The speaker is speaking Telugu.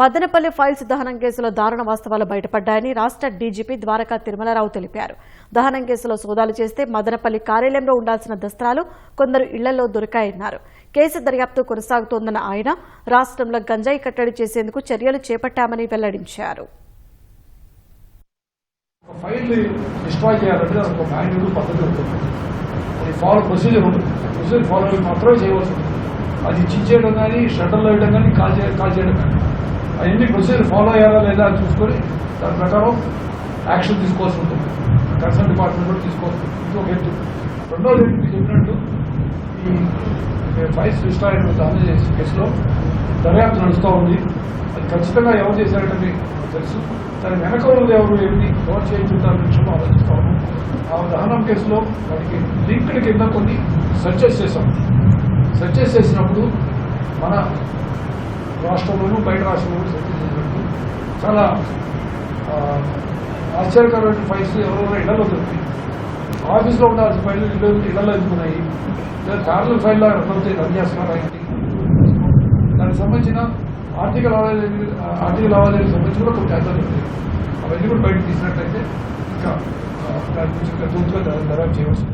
మదనపల్లి ఫైల్స్ దహనం కేసులో దారుణ వాస్తవాలు బయటపడ్డాయని రాష్ట్ర డీజీపీ ద్వారకా తిరుమలరావు తెలిపారు. దహనం కేసులో సోదాలు చేస్తే మదనపల్లి కార్యాలయంలో ఉండాల్సిన దస్త్రాలు కొందరు ఇళ్ళలో దొరికాయన్నారు. కేసు దర్యాప్తు కొనసాగుతోందన్న ఆయన రాష్ట్రంలో గంజాయి కట్టడి చేసేందుకు చర్యలు చేపట్టామని వెల్లడించారు. అది ఇచ్చి చేయడం కానీ షటర్లో వేయడం కానీ కాల్ కాల్ చేయడం కానీ. అవన్నీ ప్రొసీజర్ ఫాలో అయ్యారా లేదా అని చూసుకొని దాని ప్రకారం యాక్షన్ తీసుకోవాల్సి ఉంటుంది. కన్సర్న్ డిపార్ట్మెంట్ కూడా తీసుకోవాల్సి ఉంటుంది. ఇది ఒక ఎత్తు రెండోది ఏంటి చెప్పినట్టు ఈ వైస్ రెస్టారెంట్ దాని చేసే కేసులో దర్యాప్తు నడుస్తూ ఉంది. అది ఖచ్చితంగా ఎవరు చేశారంటే మీకు తెలుసు. దాని వెనక ఉన్నది ఎవరు ఏమి ఎవరు చేయించుంటారనే విషయం ఆలోచిస్తాము ఆ దహనం కేసులో దానికి లింక్డ్ కింద కొన్ని సర్చెస్ చేశాం. సర్చెస్ చేసినప్పుడు మన రాష్ట్రంలోనూ బయట రాష్ట్రంలోనూ సర్చెస్ చాలా ఆశ్చర్యకరమైన ఫైల్స్ ఎవరైనా ఇళ్ళలో దొరికి ఆఫీస్లో ఉండాల్సిన ఫైల్ ఇళ్ళు ఇళ్ళలో ఎందుకున్నాయి? లేదా ప్యారల ఫైల్లో రన్ రన్ చేస్తున్నారు అయింది దానికి సంబంధించిన ఆర్థిక లావాదేవీ ఆర్థిక లావాదేవీకి సంబంధించి కూడా కొన్ని అర్థాలు ఉంటాయి అవన్నీ కూడా బయటకు తీసినట్లయితే ఇంకా దాని గురించి ఇంకా తూర్పుగా దర్యాప్తు చేయవచ్చు